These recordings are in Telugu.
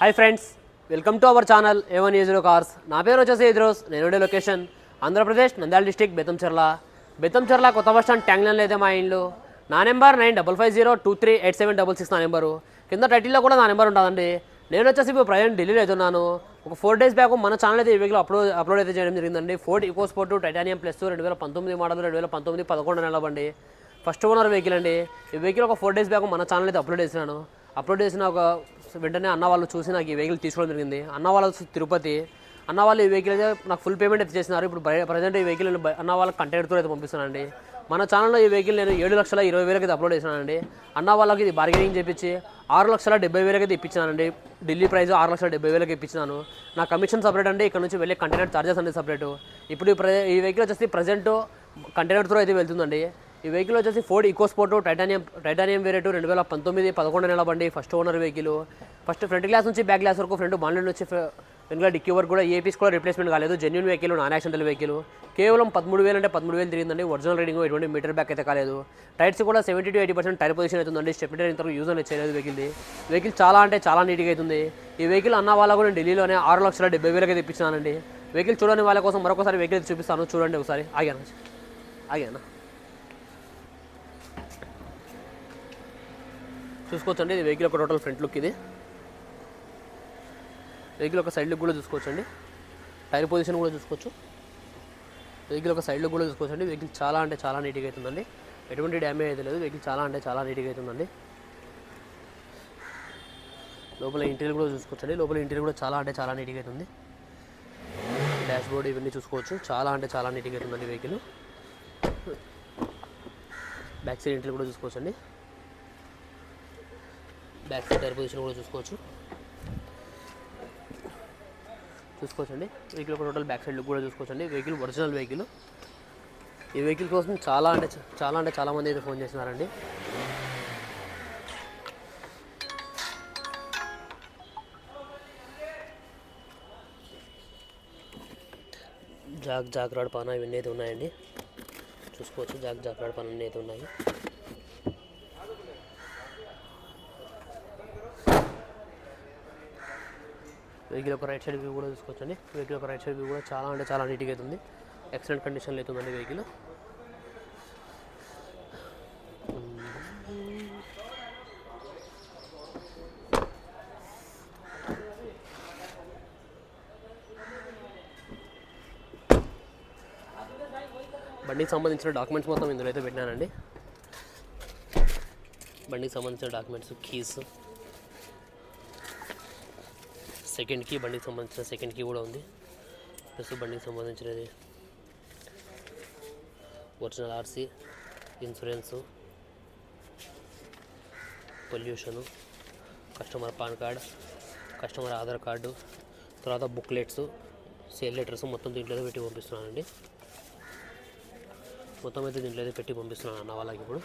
Hi friends welcome to our channel A one zero cars నా పేరు వచ్చేసి ఇద్రోస్. నేను ఉండే లొకేషన్ ఆంధ్రప్రదేశ్ నంద్యాల డిస్టిక్ బెత్తంచెర్ల బెత్తంచెర్ల కొత్త బస్ స్టాండ్ ట్యాంగ్లైన్లో అయితే మా ఇల్లు. నా number nine double five zero two three eight seven double six నా నెంబరు కింద టైటిల్లో కూడా నా నెంబర్ ఉంటుందండి. నేను వచ్చేసి ఇప్పుడు ప్రజెంట్ ఢిల్లీలో అవుతున్నాను. ఒక ఫోర్ డేస్ బ్యాక్ మన ఛానల్ అయితే ఈ వీక్లో అప్లోడ్ అప్లోడ్ అయితే చేయడం జరిగిందండి. Ford EcoSport titanium plus రెండు వేల పంతొమ్మిది మోడల్ రెండు వేల పంతొమ్మిది పదకొండు నెలల ఫస్ట్ ఓనర్ వెహికల్ అండి. ఈ వెహికల్ ఒక ఫోర్ డేస్ బ్యాక్ మన ఛానల్ అయితే అప్లోడ్ చేసినాను. అప్లోడ్ చేసిన ఒక వెంటనే అన్న వాళ్ళు చూసి నాకు ఈ వెహికల్ తీసుకోవడం జరిగింది. అన్న వాళ్ళు తిరుపతి. అన్న వాళ్ళు ఈ వెహికల్ అయితే నాకు ఫుల్ పేమెంట్ అయితే చేసినారు. ఇప్పుడు ప్రజెంట్ ఈ వెహికల్ నేను అన్న వాళ్ళకి కంటెంట్తో అయితే పంపిస్తున్నానండి. మన ఛానల్లో ఈ వెహికల్ నేను ఏడు లక్షల ఇరవై వేలకి అయితే అప్లోడ్ చేసినానండి. అన్న వాళ్ళకి ఇది బార్గెనింగ్ చేపించి ఆరు లక్షల డెబ్బై వేలకి అయితే ఇప్పించానండి ఢిల్లీ ప్రైస్ ఆరు లక్షల డెబ్బై వేలకి ఇప్పించినాను. నా కమిషన్ సపరేట్ అండి. ఇక్కడ నుంచి వెళ్ళే కంటైనర్ ఛార్జెస్ అనేది సపరేట్ ఇప్పుడు ఈ ప్ర- ఈ వెహికల్ వచ్చేసి ప్రజెంట్ కంటైనర్ అయితే వెళ్తుందండి. ఈ వెహికల్ వచ్చేసి Ford EcoSport titanium titanium variant రెండు వేల పంతొమ్మిది పదకొండు నెల బండి first owner vehicle first front glass నుంచి బ్యాక్ గ్లాస్ వరకు ఫ్రంట్ బాన్లెట్ నుంచి వెనుక డిక్కీ వరకు కూడా ఏపీస్ కూడా రిప్లేస్మెంట్ కాలేదు. Genuine vehicle non accidental vehicle కేవలం పదమూడు వేలు అంటే పదమూడు వేలు తిరిగిందండి. ఒరిజినల్ రీడింగ్ ఎటువంటి మీటర్ బ్యాక్ అయితే కాలేదు. టైర్స్ కూడా seventy to eighty percent tyre position అవుతుందండి. స్టెప్టర్ ఇంతవరకు యూజ్ అనేది చేయలేదు వెహికల్ది వెహికల్ చాలా అంటే చాలా నీట్గా అవుతుంది. ఈ వెహికల్ అన్న వాళ్ళ కూడా ఢిల్లీలోనే ఆరు లక్షల డెబ్బై వేలకి తెప్పించానండి వెహికల్ చూడని వాళ్ళ కోసం మరొకసారి వెహికల్ చూపిస్తాను చూడండి ఒకసారి. ఆగాను? ఆగాను? చూసుకోవచ్చండి. ఇది వెహికల్ ఒక టోటల్ ఫ్రంట్ లుక్ ఇది. వెహికల్ ఒక సైడ్ లుక్ కూడా చూసుకోవచ్చండి. టైర్ పొజిషన్ కూడా చూసుకోవచ్చు. వెహికల్ ఒక సైడ్ లుక్ కూడా చూసుకోవచ్చండి. వెహికల్ చాలా అంటే చాలా నీట్గా అవుతుందండి. ఎటువంటి డ్యామేజ్ అయితే లేదు. వెహికల్ చాలా అంటే చాలా నీట్గా అవుతుందండి. లోపల ఇంటీరియర్ కూడా చూసుకోవచ్చండి. లోపల ఇంటీరియర్ కూడా చాలా అంటే చాలా నీట్గా అవుతుంది. డాష్ బోర్డ్ ఇవన్నీ చూసుకోవచ్చు. చాలా అంటే చాలా నీట్గా అవుతుందండి వెహికల్ బ్యాక్ సైడ్ ఇంటీరియర్ కూడా చూసుకోవచ్చండి. బ్యాక్ సైడ్ టైర్ పొజిషన్ కూడా చూసుకోవచ్చు. చూసుకోవచ్చండి. వెహికల్ ఒక టోటల్ బ్యాక్ సైడ్ లుక్ కూడా చూసుకోవచ్చండి. వెహికల్ ఒరిజినల్ వెహికల్ ఈ వెహికల్ కోసం చాలా అంటే చాలా అంటే చాలామంది అయితే ఫోన్ చేస్తున్నారండి. జాగ్ జాగ్రాడ్ పాన ఇవన్నీ అయితే ఉన్నాయండి. చూసుకోవచ్చు. జాగ్ జాగ్రాడ్ పాన అన్నీ అయితే ఉన్నాయి. వెహికల్ ఒక రైట్ సైడ్ వ్యూ కూడా చూసుకోవచ్చండి. వెహికల్ ఒక రైట్ సైడ్ వ్యూ కూడా చాలా అంటే చాలా నీట్గా అవుతుంది ఎక్సలెంట్ కండిషన్లో అవుతుందండి వెహికల్. బండికి సంబంధించిన డాక్యుమెంట్స్ మొత్తం ఇందులో అయితే పెట్టినానండి బండికి సంబంధించిన డాక్యుమెంట్స్ కీస్ సెకండ్ కీ బండికి సంబంధించిన సెకండ్ కీ కూడా ఉంది. ప్లస్ బండికి సంబంధించినది original RC insurance pollution customer PAN card customer Aadhaar card తర్వాత బుక్లెట్స్ సేల్ లెటర్స్ మొత్తం దీంట్లో పెట్టి పంపిస్తున్నానండి. మొత్తం అయితే దీంట్లో పెట్టి పంపిస్తున్నాను అన్న వాళ్ళకి ఇప్పుడు.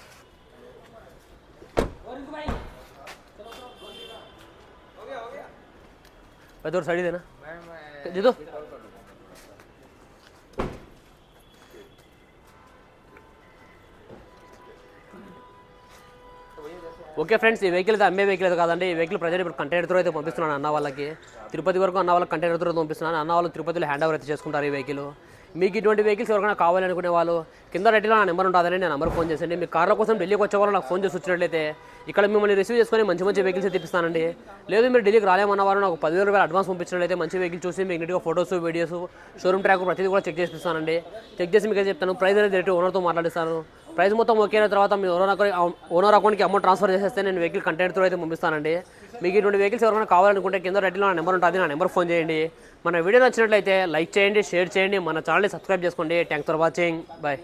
भाई थोड़ा साड़ी देना दे दो ఓకే ఫ్రెండ్స్ ఈ వెహికల్ అయితే అమ్మే వెహికల్ అయితే కాదండి ఈ వెహికల్ ప్రజెంట్ ఇప్పుడు కంటైనర్ త్రూ అయితే పంపిస్తున్నాను అన్న వాళ్ళకి తిరుపతి వరకు అన్న వాళ్ళకి కంటైనర్ త్రూ పంపిస్తున్నాను అన్న వాళ్ళు తిరుపతిలో హ్యాండ్ ఓవర్ అయితే చేసుకుంటారు ఈ వెహికల్ మీకు ఇటువంటి వెహికల్స్ ఎవరికైనా కావాలనుకునే వాళ్ళు కింద రెడ్డిలో నా నెంబర్ ఉంటుందని నేను నెంబర్ ఫోన్ చేసండి మీ కార్ల కోసం ఢిల్లీకి వచ్చే వాళ్ళు నాకు ఫోన్ చేసి వచ్చినట్లయితే ఇక్కడ మిమ్మల్ని రిసీవ్ చేసుకొని మంచి మంచి వెహికల్స్ తెప్పిస్తానండి. లేదు మీరు ఢిల్లీకి రాలేమన్న వారు నాకు పదివేల రూపాయలు అడ్వాన్స్ పంపించినట్లయితే మంచి వెహికల్ చూసి మీకు నీట్గా ఫోటోస్ వీడియోస్ షోరూమ్ ట్రాక్ ప్రతిదీ కూడా చెక్ చేసిస్తానండి చెక్ చేసి మీకు చెప్తాను? ప్రైస్ అనేది డైరెక్ట్ ఓనర్తో మాట్లాడిస్తాను. ప్రైస్ మొత్తం ఓకే అయిన తర్వాత మీ ఓనర్ అకౌంట్ ఓనర్ అకౌంట్కి అమౌంట్ ట్రాన్స్ఫర్ చేసేస్తే నేను వెహికల్ కంటెంట్ త్రూ అయితే పంపిస్తానండి. మీకు ఇటువంటి వెహికల్స్ ఎవరైనా కావాలనుకుంటే కింద రెడ్డిలో నా నెంబర్ ఉంటుంది. నా నెంబర్ ఫోన్ చేయండి. మన వీడియో నచ్చినట్లయితే లైక్ చేయండి షేర్ చేయండి. మన ఛానల్ని సబ్స్క్రైబ్ చేసుకోండి. Thanks for watching bye